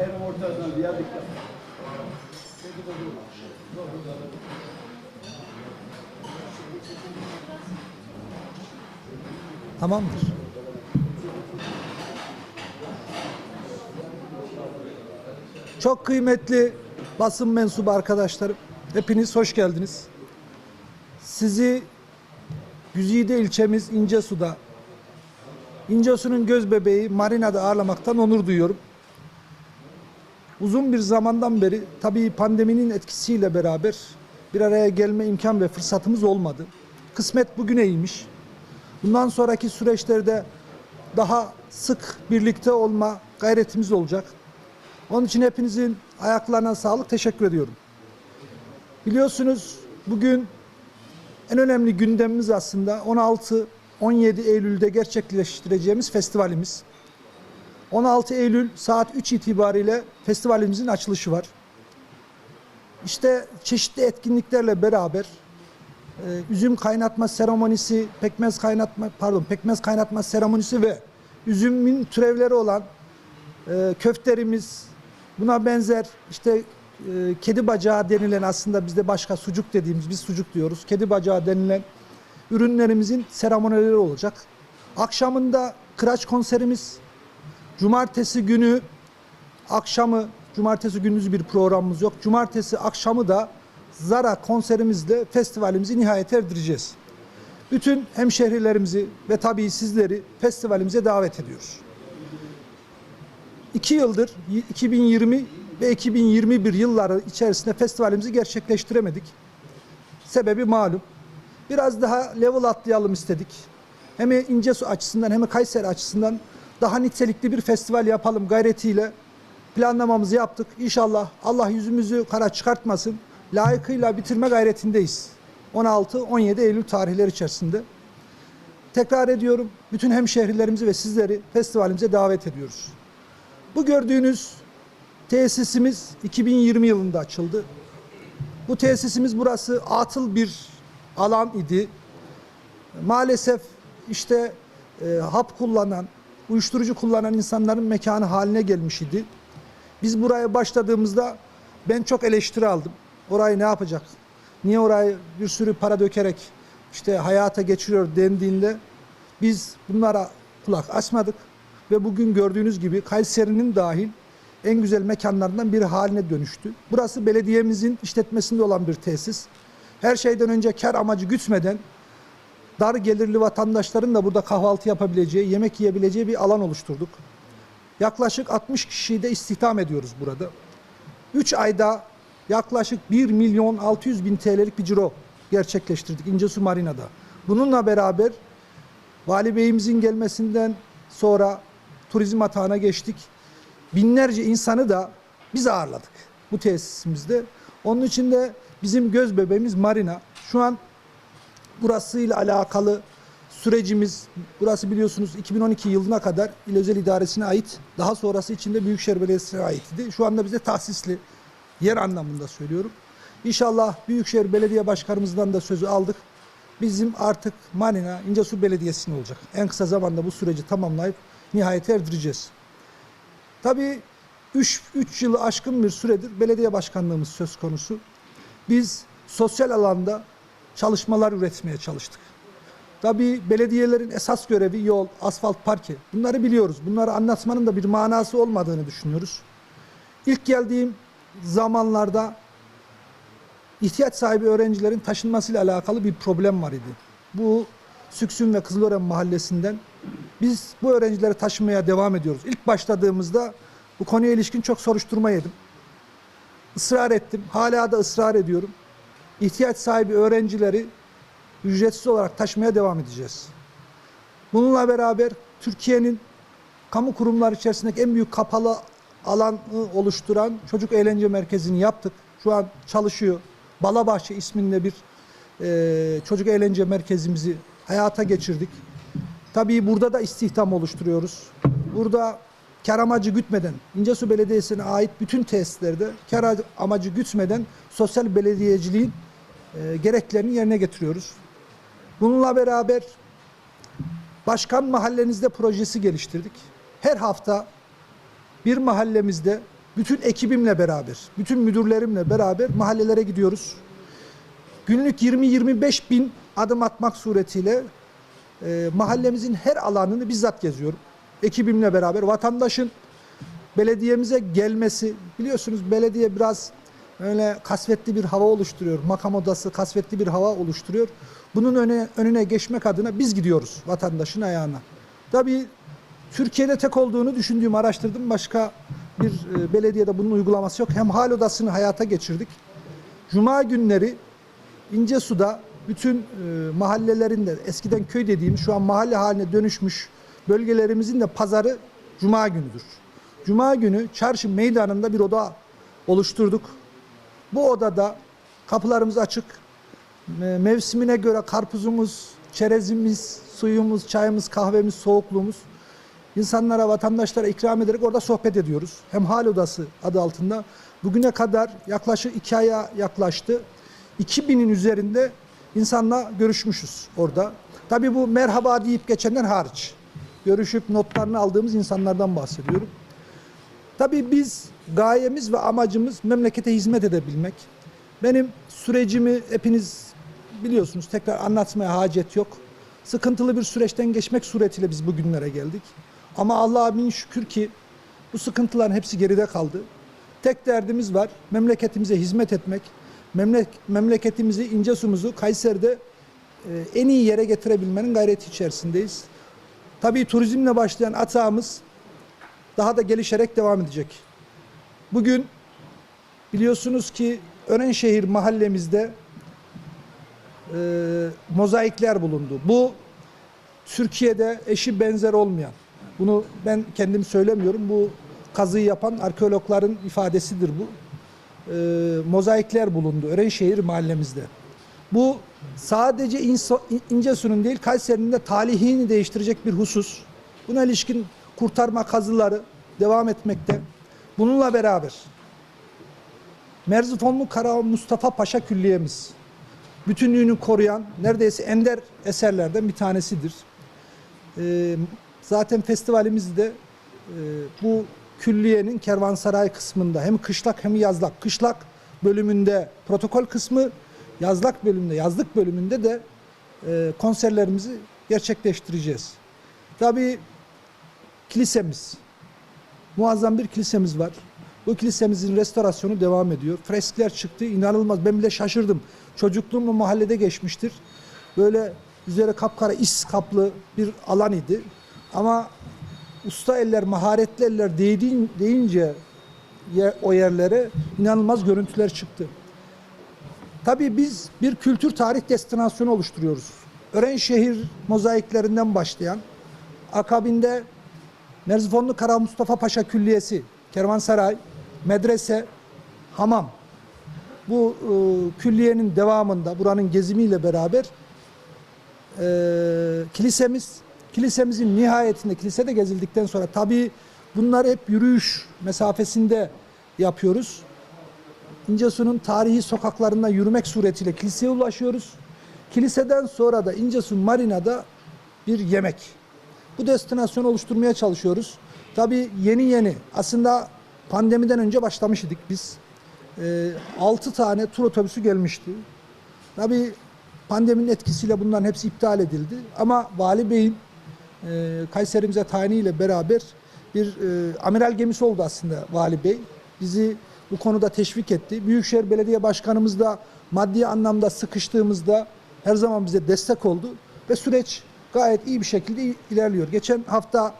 Şehrin ortasına viyadık yap. Tamamdır. Çok kıymetli basın mensubu arkadaşlarım. Hepiniz hoş geldiniz. Sizi Güzide ilçemiz İncesu'da İncesu'nun göz bebeği Marina'da ağırlamaktan onur duyuyorum. Uzun bir zamandan beri tabii pandeminin etkisiyle beraber bir araya gelme imkan ve fırsatımız olmadı. Kısmet bugüneymiş. Bundan sonraki süreçlerde daha sık birlikte olma gayretimiz olacak. Onun için hepinizin ayaklarına sağlık teşekkür ediyorum. Biliyorsunuz bugün en önemli gündemimiz aslında 16-17 Eylül'de gerçekleştireceğimiz festivalimiz. 16 Eylül saat 3 itibariyle festivalimizin açılışı var. İşte çeşitli etkinliklerle beraber e, üzüm kaynatma seremonisi, pekmez kaynatma pardon pekmez kaynatma seremonisi ve üzümün türevleri olan e, köfterimiz, buna benzer işte e, kedi bacağı denilen aslında bizde başka sucuk dediğimiz biz sucuk diyoruz. Kedi bacağı denilen ürünlerimizin seremonileri olacak. Akşamında kıraç konserimiz, cumartesi günü akşamı, cumartesi gündüz bir programımız yok. Cumartesi akşamı da Zara konserimizle festivalimizi nihayet erdireceğiz. Bütün hemşehrilerimizi ve tabii sizleri festivalimize davet ediyoruz. İki yıldır 2020 ve 2021 yılları içerisinde festivalimizi gerçekleştiremedik. Sebebi malum. Biraz daha level atlayalım istedik. Hem İncesu açısından hem Kayseri açısından daha nitelikli bir festival yapalım gayretiyle planlamamızı yaptık. İnşallah Allah yüzümüzü kara çıkartmasın. Layıkıyla bitirme gayretindeyiz. 16-17 Eylül tarihleri içerisinde. Tekrar ediyorum. Bütün hemşehrilerimizi ve sizleri festivalimize davet ediyoruz. Bu gördüğünüz tesisimiz 2020 yılında açıldı. Bu tesisimiz burası atıl bir alan idi. Maalesef işte e, hap kullanan, uyuşturucu kullanan insanların mekanı haline gelmiş idi. Biz buraya başladığımızda ben çok eleştiri aldım. Orayı ne yapacak? Niye orayı bir sürü para dökerek işte hayata geçiriyor dendiğinde biz bunlara kulak açmadık ve bugün gördüğünüz gibi Kayseri'nin dahil en güzel mekanlarından biri haline dönüştü. Burası belediyemizin işletmesinde olan bir tesis. Her şeyden önce kar amacı gütmeden dar gelirli vatandaşların da burada kahvaltı yapabileceği, yemek yiyebileceği bir alan oluşturduk. Yaklaşık 60 kişiyi de istihdam ediyoruz burada. 3 ayda yaklaşık 1 milyon 600 bin TL'lik bir ciro gerçekleştirdik İncesu Marina'da. Bununla beraber Vali Bey'imizin gelmesinden sonra turizm atağına geçtik. Binlerce insanı da biz ağırladık bu tesisimizde. Onun için de bizim göz bebeğimiz Marina. Şu an burasıyla alakalı sürecimiz, burası biliyorsunuz 2012 yılına kadar İl Özel İdaresi'ne ait, daha sonrası içinde Büyükşehir Belediyesi'ne ait idi. Şu anda bize tahsisli yer anlamında söylüyorum. İnşallah Büyükşehir Belediye Başkanımızdan da sözü aldık. Bizim artık Manina İncesu Belediyesi'ne olacak. En kısa zamanda bu süreci tamamlayıp nihayete erdireceğiz. Tabii 3 yılı aşkın bir süredir belediye başkanlığımız söz konusu. Biz sosyal alanda çalışmalar üretmeye çalıştık. Tabii belediyelerin esas görevi yol, asfalt, parke. Bunları biliyoruz. Bunları anlatmanın da bir manası olmadığını düşünüyoruz. İlk geldiğim zamanlarda ihtiyaç sahibi öğrencilerin taşınmasıyla alakalı bir problem var idi. Bu Süksün ve Kızılören mahallesinden biz bu öğrencileri taşımaya devam ediyoruz. İlk başladığımızda bu konuya ilişkin çok soruşturma yedim. Israr ettim. Hala da ısrar ediyorum. İhtiyaç sahibi öğrencileri ücretsiz olarak taşımaya devam edeceğiz. Bununla beraber Türkiye'nin kamu kurumlar içerisindeki en büyük kapalı alanı oluşturan çocuk eğlence merkezini yaptık. Şu an çalışıyor. Balabahçe isminde bir e, çocuk eğlence merkezimizi hayata geçirdik. Tabii burada da istihdam oluşturuyoruz. Burada kar amacı gütmeden, İncesu Belediyesi'ne ait bütün tesislerde kar amacı gütmeden sosyal belediyeciliğin e, gereklerini yerine getiriyoruz. Bununla beraber Başkan Mahallenizde projesi geliştirdik. Her hafta bir mahallemizde bütün ekibimle beraber, bütün müdürlerimle beraber mahallelere gidiyoruz. Günlük 20-25 bin adım atmak suretiyle e, mahallemizin her alanını bizzat geziyorum. Ekibimle beraber vatandaşın belediyemize gelmesi biliyorsunuz belediye biraz öyle kasvetli bir hava oluşturuyor. Makam odası kasvetli bir hava oluşturuyor. Bunun öne, önüne geçmek adına biz gidiyoruz vatandaşın ayağına. Tabii Türkiye'de tek olduğunu düşündüğüm araştırdım. Başka bir e, belediyede bunun uygulaması yok. Hem hal odasını hayata geçirdik. Cuma günleri İncesu'da bütün e, mahallelerinde eskiden köy dediğimiz şu an mahalle haline dönüşmüş bölgelerimizin de pazarı Cuma günüdür. Cuma günü çarşı meydanında bir oda oluşturduk. Bu odada kapılarımız açık. Me- Mevsimine göre karpuzumuz, çerezimiz, suyumuz, çayımız, kahvemiz, soğukluğumuz insanlara, vatandaşlara ikram ederek orada sohbet ediyoruz. Hem hal odası adı altında. Bugüne kadar yaklaşık iki aya yaklaştı. 2000'in üzerinde insanla görüşmüşüz orada. Tabii bu merhaba deyip geçenler hariç. Görüşüp notlarını aldığımız insanlardan bahsediyorum. Tabii biz gayemiz ve amacımız memlekete hizmet edebilmek. Benim sürecimi hepiniz biliyorsunuz tekrar anlatmaya hacet yok. Sıkıntılı bir süreçten geçmek suretiyle biz bugünlere geldik. Ama Allah'a bin şükür ki bu sıkıntıların hepsi geride kaldı. Tek derdimiz var memleketimize hizmet etmek. Memlek, memleketimizi, İncesu'muzu Kayseri'de e, en iyi yere getirebilmenin gayreti içerisindeyiz. Tabii turizmle başlayan atağımız daha da gelişerek devam edecek. Bugün biliyorsunuz ki Örenşehir mahallemizde e, mozaikler bulundu. Bu Türkiye'de eşi benzer olmayan, bunu ben kendim söylemiyorum, bu kazıyı yapan arkeologların ifadesidir bu. E, mozaikler bulundu Örenşehir mahallemizde. Bu sadece İnso- İncesu'nun değil Kayseri'nin de talihini değiştirecek bir husus. Buna ilişkin kurtarma kazıları devam etmekte. Bununla beraber Merzifonlu Kara Mustafa Paşa Külliyemiz bütünlüğünü koruyan neredeyse ender eserlerden bir tanesidir. Ee, zaten festivalimizde e, bu külliyenin kervansaray kısmında hem kışlak hem yazlak. Kışlak bölümünde protokol kısmı, yazlak bölümünde, yazlık bölümünde de e, konserlerimizi gerçekleştireceğiz. Tabii kilisemiz, muazzam bir kilisemiz var. Bu kilisemizin restorasyonu devam ediyor. Freskler çıktı, inanılmaz. Ben bile şaşırdım. Çocukluğum o mahallede geçmiştir. Böyle üzeri kapkara is kaplı bir alan idi. Ama usta eller, maharetli eller değdiğin, deyince ye- o yerlere inanılmaz görüntüler çıktı. Tabii biz bir kültür tarih destinasyonu oluşturuyoruz. Örenşehir mozaiklerinden başlayan, akabinde Merzifonlu Kara Mustafa Paşa Külliyesi, Kervansaray, medrese, hamam. Bu e, külliyenin devamında, buranın gezimiyle beraber e, kilisemiz, kilisemizin nihayetinde, kilisede gezildikten sonra tabii bunlar hep yürüyüş mesafesinde yapıyoruz. İncesu'nun tarihi sokaklarında yürümek suretiyle kiliseye ulaşıyoruz. Kiliseden sonra da İncesu Marina'da bir yemek. Bu destinasyonu oluşturmaya çalışıyoruz. Tabii yeni yeni aslında pandemiden önce başlamış idik biz. 6 tane tur otobüsü gelmişti. Tabii pandeminin etkisiyle bunların hepsi iptal edildi. Ama Vali Bey'in e, Kayserimize tayiniyle beraber bir e, amiral gemisi oldu aslında Vali Bey. Bizi bu konuda teşvik etti. Büyükşehir Belediye Başkanımız da maddi anlamda sıkıştığımızda her zaman bize destek oldu. Ve süreç gayet iyi bir şekilde ilerliyor. Geçen hafta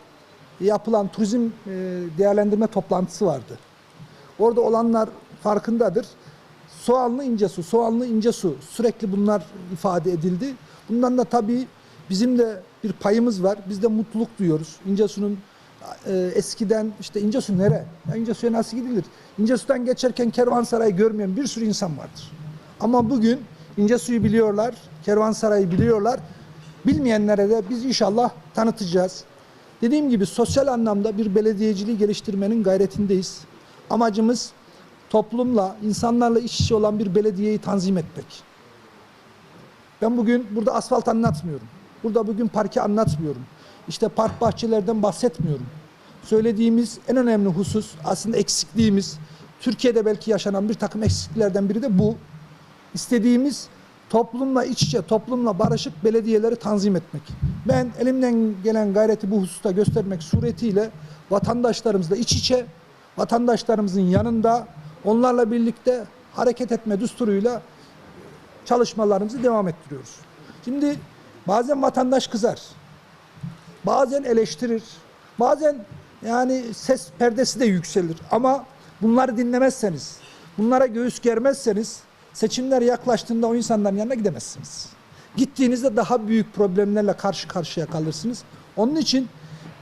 yapılan turizm e, değerlendirme toplantısı vardı. Orada olanlar farkındadır. Soğanlı ince su, soğanlı ince su sürekli bunlar ifade edildi. Bundan da tabii bizim de bir payımız var. Biz de mutluluk duyuyoruz. İncesu'nun e, eskiden işte İncesu nere? Ya İncesu'ya nasıl gidilir? İncesu'dan geçerken Kervansaray'ı görmeyen bir sürü insan vardır. Ama bugün İncesu'yu biliyorlar, Kervansaray'ı biliyorlar. Bilmeyenlere de biz inşallah tanıtacağız. Dediğim gibi sosyal anlamda bir belediyeciliği geliştirmenin gayretindeyiz. Amacımız toplumla, insanlarla iç içe olan bir belediyeyi tanzim etmek. Ben bugün burada asfalt anlatmıyorum. Burada bugün parke anlatmıyorum. İşte park bahçelerden bahsetmiyorum. söylediğimiz en önemli husus aslında eksikliğimiz. Türkiye'de belki yaşanan bir takım eksikliklerden biri de bu. İstediğimiz toplumla iç içe, toplumla barışık belediyeleri tanzim etmek. Ben elimden gelen gayreti bu hususta göstermek suretiyle vatandaşlarımızla iç içe, vatandaşlarımızın yanında onlarla birlikte hareket etme düsturuyla çalışmalarımızı devam ettiriyoruz. Şimdi bazen vatandaş kızar. Bazen eleştirir. Bazen yani ses perdesi de yükselir. Ama bunları dinlemezseniz, bunlara göğüs germezseniz seçimler yaklaştığında o insanların yanına gidemezsiniz. Gittiğinizde daha büyük problemlerle karşı karşıya kalırsınız. Onun için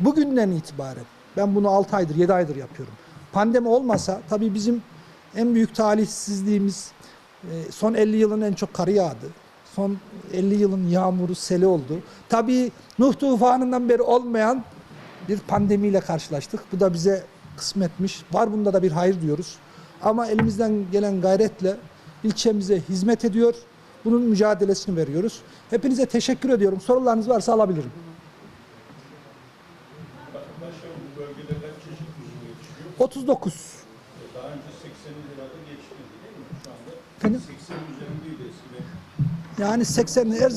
bugünden itibaren ben bunu 6 aydır 7 aydır yapıyorum. Pandemi olmasa tabii bizim en büyük talihsizliğimiz e, son 50 yılın en çok karı yağdı. Son 50 yılın yağmuru, seli oldu. Tabii Nuh tufanından beri olmayan bir pandemiyle karşılaştık. Bu da bize kısmetmiş. Var bunda da bir hayır diyoruz. Ama elimizden gelen gayretle ilçemize hizmet ediyor. Bunun mücadelesini veriyoruz. Hepinize teşekkür ediyorum. Sorularınız varsa alabilirim. Çeşit üzüm yetişiyor? 39. Daha önce 80'in lirada geçmedi değil mi? Şu anda Efendim? 80'in üzerindeydi eskiden. Yani 80 er,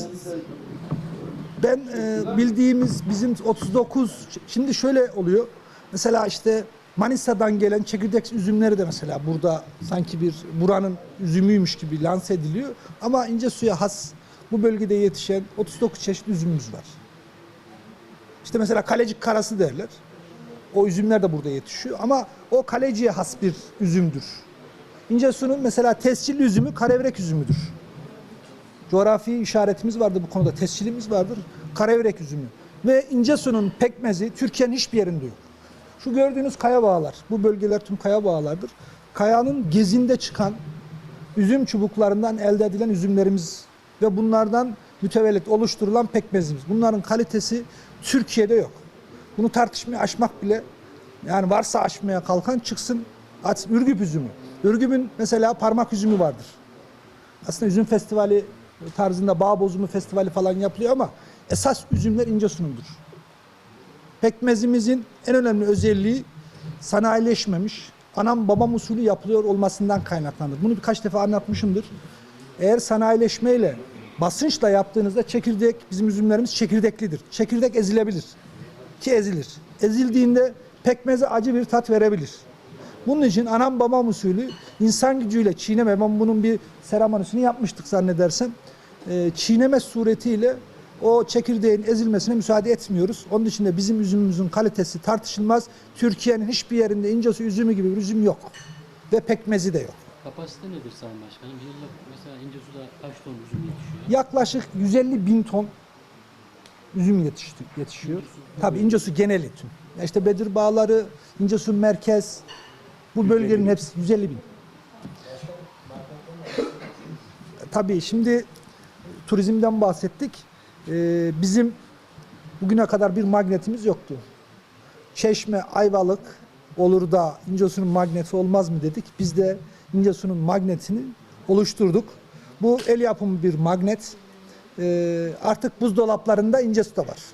ben e, bildiğimiz bizim 39 şimdi şöyle oluyor. Mesela işte Manisa'dan gelen çekirdek üzümleri de mesela burada sanki bir buranın üzümüymüş gibi lanse ediliyor. Ama ince suya has bu bölgede yetişen 39 çeşit üzümümüz var. İşte mesela kalecik karası derler. O üzümler de burada yetişiyor ama o kaleciye has bir üzümdür. İncesu'nun mesela tescilli üzümü karevrek üzümüdür. Coğrafi işaretimiz vardır bu konuda, tescilimiz vardır. Karavirek üzümü. Ve İncesu'nun pekmezi Türkiye'nin hiçbir yerinde yok. Şu gördüğünüz kaya bağlar, bu bölgeler tüm kaya bağlardır. Kayanın gezinde çıkan üzüm çubuklarından elde edilen üzümlerimiz ve bunlardan mütevellit oluşturulan pekmezimiz. Bunların kalitesi Türkiye'de yok. Bunu tartışmaya aşmak bile yani varsa aşmaya kalkan çıksın at Ürgüp üzümü. Ürgüp'ün mesela parmak üzümü vardır aslında üzüm festivali tarzında bağ bozumu festivali falan yapılıyor ama esas üzümler ince sunumdur. Pekmezimizin en önemli özelliği sanayileşmemiş, anam babam usulü yapılıyor olmasından kaynaklanır. Bunu birkaç defa anlatmışımdır. Eğer sanayileşmeyle, basınçla yaptığınızda çekirdek, bizim üzümlerimiz çekirdeklidir. Çekirdek ezilebilir ki ezilir. Ezildiğinde pekmeze acı bir tat verebilir. Bunun için anam babam usulü insan gücüyle çiğneme, ben bunun bir seramonisini yapmıştık zannedersem. Ee, çiğneme suretiyle o çekirdeğin ezilmesine müsaade etmiyoruz. Onun için de bizim üzümümüzün kalitesi tartışılmaz. Türkiye'nin hiçbir yerinde incesu üzümü gibi bir üzüm yok. Ve pekmezi de yok. Kapasite nedir Sayın Başkanım? Yıllık mesela İncesu'da kaç ton üzüm yetişiyor? Yaklaşık 150 bin ton üzüm yetişti, yetişiyor. Tabii İncesu geneli tüm. Ya işte Bedir Bağları, İncesu Merkez, bu bölgenin hepsi 150 bin. Tabii şimdi turizmden bahsettik. Ee, bizim bugüne kadar bir magnetimiz yoktu. Çeşme, Ayvalık olur da İncesu'nun magneti olmaz mı dedik. Biz de İncesu'nun magnetini oluşturduk. Bu el yapımı bir magnet. Ee, artık buzdolaplarında İncesu da var.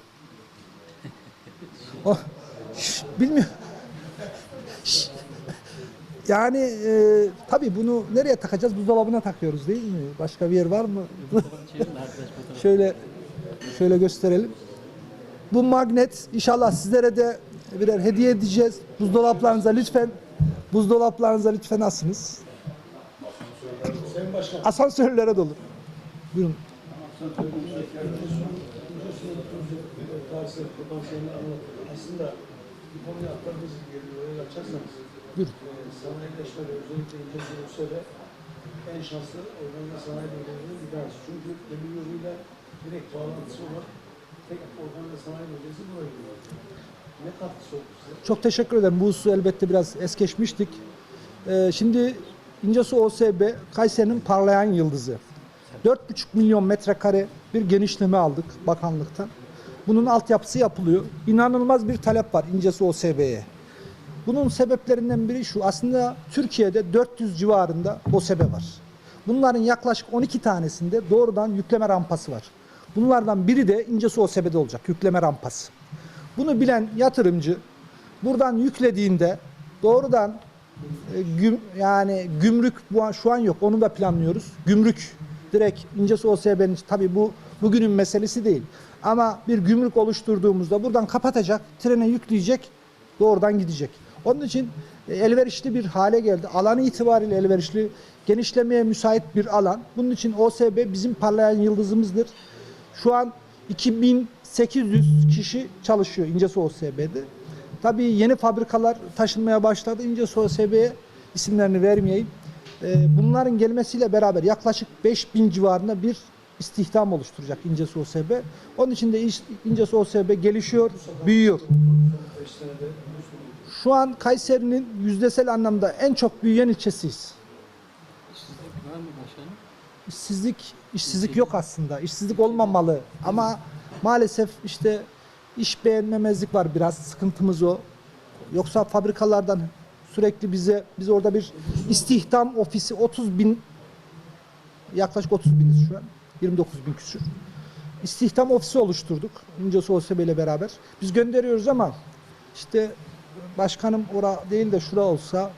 Oh, bilmiyorum. Yani e, tabii bunu nereye takacağız? Buzdolabına takıyoruz değil mi? Başka bir yer var mı? Şöyle şöyle gösterelim. Bu magnet inşallah sizlere de birer hediye edeceğiz. Buzdolaplarınıza lütfen buzdolaplarınıza lütfen asınız. Başkan, Asansörlere dolu. Buyurun. Aslında bir konuya aktarınız geliyor. Orayı açarsanız. Buyurun. E, sanayileşme ve özellikle İngilizce Rusya'da en şanslı organize sanayi bölgelerinin bir tanesi. Çünkü demir yoluyla direkt bağlantısı olan tek organize sanayi bölgesi bu bölge. Ne katkısı oldu size? Çok teşekkür ederim. Bu hususu elbette biraz es geçmiştik. Ee, şimdi İncesu OSB Kayseri'nin parlayan yıldızı. 4,5 milyon metrekare bir genişleme aldık bakanlıktan. Bunun altyapısı yapılıyor. İnanılmaz bir talep var İncesu OSB'ye. Bunun sebeplerinden biri şu. Aslında Türkiye'de 400 civarında OSB var. Bunların yaklaşık 12 tanesinde doğrudan yükleme rampası var. Bunlardan biri de İncesu OSB'de olacak yükleme rampası. Bunu bilen yatırımcı buradan yüklediğinde doğrudan e, güm, yani gümrük bu an, şu an yok. Onu da planlıyoruz. Gümrük direkt İncesu OSB'nin tabii bu bugünün meselesi değil. Ama bir gümrük oluşturduğumuzda buradan kapatacak, trene yükleyecek, doğrudan gidecek. Onun için e, elverişli bir hale geldi. Alanı itibariyle elverişli, genişlemeye müsait bir alan. Bunun için OSB bizim parlayan yıldızımızdır. Şu an 2800 kişi çalışıyor İncesu OSB'de. Tabii yeni fabrikalar taşınmaya başladı. İncesu OSB'ye isimlerini vermeyeyim. Ee, Bunların gelmesiyle beraber yaklaşık 5000 civarında bir istihdam oluşturacak İncesu OSB. Onun için de İncesu OSB gelişiyor, büyüyor. 5 senede Bursa'da Şu an Kayseri'nin yüzdesel anlamda en çok büyüyen ilçesiyiz. İşsizlik var mı başkanım? İşsizlik, işsizlik yok aslında. İşsizlik olmamalı ama maalesef işte iş beğenmemezlik var biraz. Sıkıntımız o. Yoksa fabrikalardan sürekli bize biz orada bir istihdam ofisi 30 bin yaklaşık 30 biniz şu an. 29 bin küsür. İstihdam ofisi oluşturduk. İncesu OSB ile beraber. Biz gönderiyoruz ama işte başkanım ora değil de şura olsa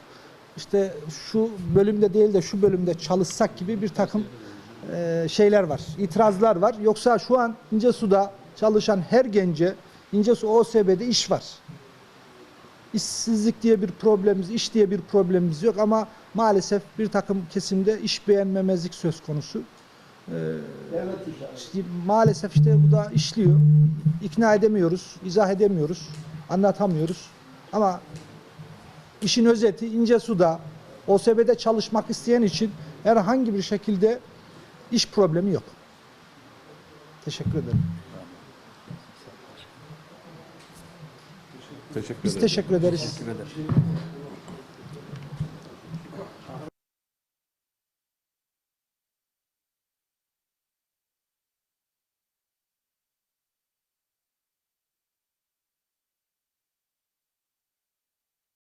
işte şu bölümde değil de şu bölümde çalışsak gibi bir takım e, şeyler var, itirazlar var. Yoksa şu an İncesu'da çalışan her gence İncesu OSB'de iş var. İşsizlik diye bir problemimiz, iş diye bir problemimiz yok ama maalesef bir takım kesimde iş beğenmemezlik söz konusu. Ee, işte maalesef işte bu da işliyor. İkna edemiyoruz, izah edemiyoruz, anlatamıyoruz. Ama işin özeti ince suda, OSB'de çalışmak isteyen için herhangi bir şekilde iş problemi yok. Teşekkür ederim. Teşekkür Biz teşekkür ederiz. Teşekkür ederim.